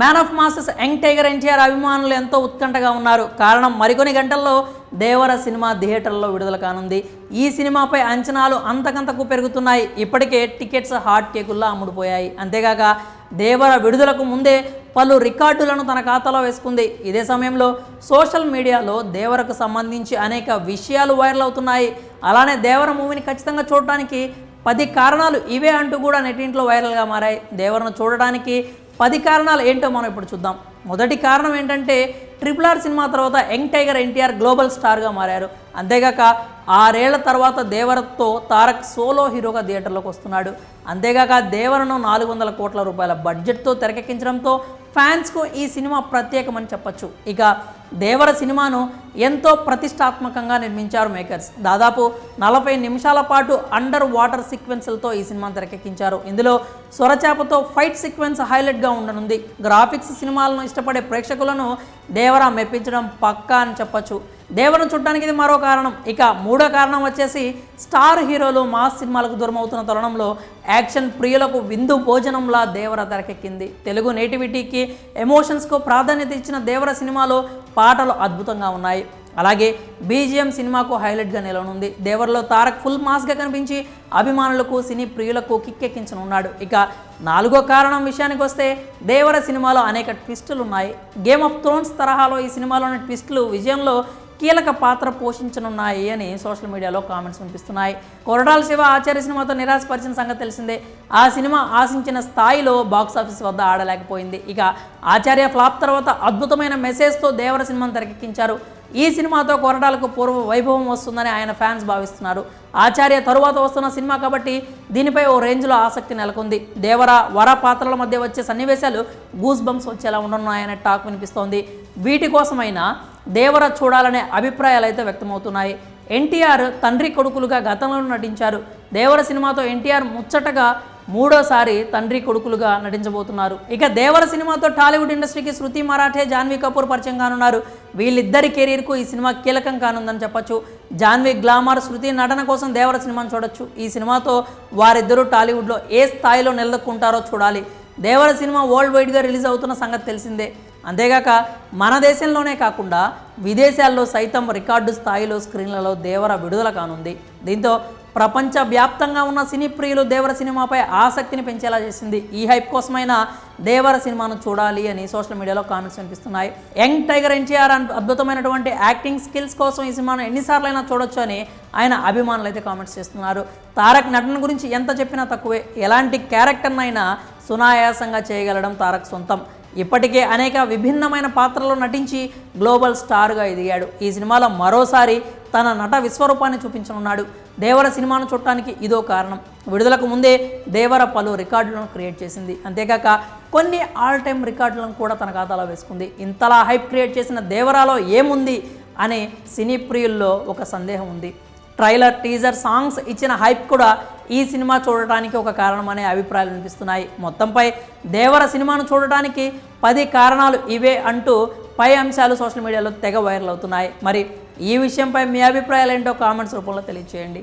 Man of masses young tiger NTR అభిమానులు ఎంతో ఉత్కంఠగా ఉన్నారు. కారణం మరికొన్ని గంటల్లో దేవర సినిమా థియేటర్లో విడుదల కానుంది. ఈ సినిమాపై అంచనాలు అంతకంతకు పెరుగుతున్నాయి. ఇప్పటికే టికెట్స్ హాట్ కేకుల్లా అమ్ముడుపోయాయి. అంతేగాక దేవర విడుదలకు ముందే పలు రికార్డులను తన ఖాతాలో వేసుకుంది. ఇదే సమయంలో సోషల్ మీడియాలో దేవరకు సంబంధించి అనేక విషయాలు వైరల్ అవుతున్నాయి. అలానే దేవర మూవీని ఖచ్చితంగా చూడటానికి పది కారణాలు ఇవే అంటూ కూడా నెట్టింట్లో వైరల్గా మారాయి. దేవరను చూడడానికి పది కారణాలు ఏంటో మనం ఇప్పుడు చూద్దాం. మొదటి కారణం ఏంటంటే ట్రిపుల్ ఆర్ సినిమా తర్వాత యంగ్ టైగర్ ఎన్టీఆర్ గ్లోబల్ స్టార్గా మారారు. అంతేగాక ఆరేళ్ళ తర్వాత దేవరతో తారక్ సోలో హీరోగా థియేటర్లోకి వస్తున్నాడు. అంతేగాక దేవరను నాలుగు వందల కోట్ల రూపాయల బడ్జెట్తో తెరకెక్కించడంతో ఫ్యాన్స్కు ఈ సినిమా ప్రత్యేకమని చెప్పొచ్చు. ఇక దేవర సినిమాను ఎంతో ప్రతిష్టాత్మకంగా నిర్మించారు మేకర్స్. దాదాపు నలభై నిమిషాల పాటు అండర్ వాటర్ సీక్వెన్స్లతో ఈ సినిమాను తెరకెక్కించారు. ఇందులో స్వరచేపతో ఫైట్ సీక్వెన్స్ హైలైట్గా ఉండనుంది. గ్రాఫిక్స్ సినిమాలను ఇష్టపడే ప్రేక్షకులను దేవర మెప్పించడం పక్కా అని చెప్పొచ్చు. దేవరను చూడటానికి ఇది మరో కారణం. ఇక మూడో కారణం వచ్చేసి స్టార్ హీరోలు మాస్ సినిమాలకు దూరమవుతున్న తరుణంలో యాక్షన్ ప్రియులకు విందు భోజనంలా దేవర తెరకెక్కింది. తెలుగు నేటివిటీకి ఎమోషన్స్కు ప్రాధాన్యత ఇచ్చిన దేవర సినిమాలో పాటలు అద్భుతంగా ఉన్నాయి. అలాగే బీజిఎం సినిమాకు హైలైట్గా నిలవనుంది. దేవర్లో తారక్ ఫుల్ మాస్గా కనిపించి అభిమానులకు సినీ ప్రియులకు కిక్కెక్కించనున్నాడు. ఇక నాలుగో కారణం విషయానికి వస్తే దేవర సినిమాలో అనేక ట్విస్టులు ఉన్నాయి గేమ్ ఆఫ్ థ్రోన్స్ తరహాలో ఈ సినిమాలోని ట్విస్టులు విజయంలో కీలక పాత్ర పోషించనున్నాయి అని సోషల్ మీడియాలో కామెంట్స్ వినిపిస్తున్నాయి. కొరటాల శివ ఆచార్య సినిమాతో నిరాశపరిచిన సంగతి తెలిసిందే. ఆ సినిమా ఆశించిన స్థాయిలో బాక్స్ ఆఫీస్ వద్ద ఆడలేకపోయింది. ఇక ఆచార్య ఫ్లాప్ తర్వాత అద్భుతమైన మెసేజ్తో దేవర సినిమాను తెరకెక్కించారు. ఈ సినిమాతో కొరటాలకు పూర్వ వైభవం వస్తుందని ఆయన ఫ్యాన్స్ భావిస్తున్నారు. ఆచార్య తరువాత వస్తున్న సినిమా కాబట్టి దీనిపై ఓ రేంజ్లో ఆసక్తి నెలకొంది. దేవర వర పాత్రల మధ్య వచ్చే సన్నివేశాలు గూస్ బంప్స్ వచ్చేలా ఉండనున్నాయనే టాక్ వినిపిస్తోంది. వీటి కోసమైనా దేవర చూడాలనే అభిప్రాయాలు అయితే వ్యక్తమవుతున్నాయి. ఎన్టీఆర్ తండ్రి కొడుకులుగా గతంలో నటించారు. దేవర సినిమాతో ఎన్టీఆర్ ముచ్చటగా మూడోసారి తండ్రి కొడుకులుగా నటించబోతున్నారు. ఇక దేవర సినిమాతో టాలీవుడ్ ఇండస్ట్రీకి శృతి మరాఠే జాన్వీ కపూర్ పరిచయం కానున్నారు. వీళ్ళిద్దరి కెరీర్కు ఈ సినిమా కీలకం కానుందని చెప్పొచ్చు. జాన్వీ గ్లామర్ శృతి నటన కోసం దేవర సినిమాను చూడొచ్చు. ఈ సినిమాతో వారిద్దరూ టాలీవుడ్లో ఏ స్థాయిలో నిలదొక్కుంటారో చూడాలి. దేవర సినిమా వరల్డ్ వైడ్గా రిలీజ్ అవుతున్న సంగతి తెలిసిందే. అంతేగాక మన దేశంలోనే కాకుండా విదేశాల్లో సైతం రికార్డు స్థాయిలో స్క్రీన్లలో దేవర విడుదల కానుంది. దీంతో ప్రపంచవ్యాప్తంగా ఉన్న సినీ ప్రియులు దేవర సినిమాపై ఆసక్తిని పెంచేలా చేసింది. ఈ హైప్ కోసమైనా దేవర సినిమాను చూడాలి అని సోషల్ మీడియాలో కామెంట్స్ వినిపిస్తున్నాయి. యంగ్ టైగర్ ఎన్టీఆర్ అద్భుతమైనటువంటి యాక్టింగ్ స్కిల్స్ కోసం ఈ సినిమాను ఎన్నిసార్లైనా చూడొచ్చు అని ఆయన అభిమానులు అయితే కామెంట్స్ చేస్తున్నారు. తారక్ నటన గురించి ఎంత చెప్పినా తక్కువే. ఎలాంటి క్యారెక్టర్నైనా సునాయాసంగా చేయగలడం తారక్ సొంతం. ఇప్పటికే అనేక విభిన్నమైన పాత్రల్లో నటించి గ్లోబల్ స్టార్గా ఎదిగాడు. ఈ సినిమాలో మరోసారి తన నట విశ్వరూపాన్ని చూపించనున్నాడు. దేవర సినిమాను చూడటానికి ఇదో కారణం. విడుదలకు ముందే దేవర పలు రికార్డులను క్రియేట్ చేసింది. అంతేకాక కొన్ని ఆల్ టైమ్ రికార్డులను కూడా తన ఖాతాలో వేసుకుంది. ఇంతలా హైప్ క్రియేట్ చేసిన దేవరాలో ఏముంది అనే సినీ ప్రియుల్లో ఒక సందేహం ఉంది. ట్రైలర్ టీజర్ సాంగ్స్ ఇచ్చిన హైప్ కూడా ఈ సినిమా చూడటానికి ఒక కారణం అనే అభిప్రాయాలు వినిపిస్తున్నాయి. మొత్తంపై దేవర సినిమాను చూడటానికి పది కారణాలు ఇవే అంటూ పై అంశాలు సోషల్ మీడియాలో తెగ వైరల్ అవుతున్నాయి. మరి ఈ విషయంపై మీ అభిప్రాయాలు ఏంటో కామెంట్స్ రూపంలో తెలియజేయండి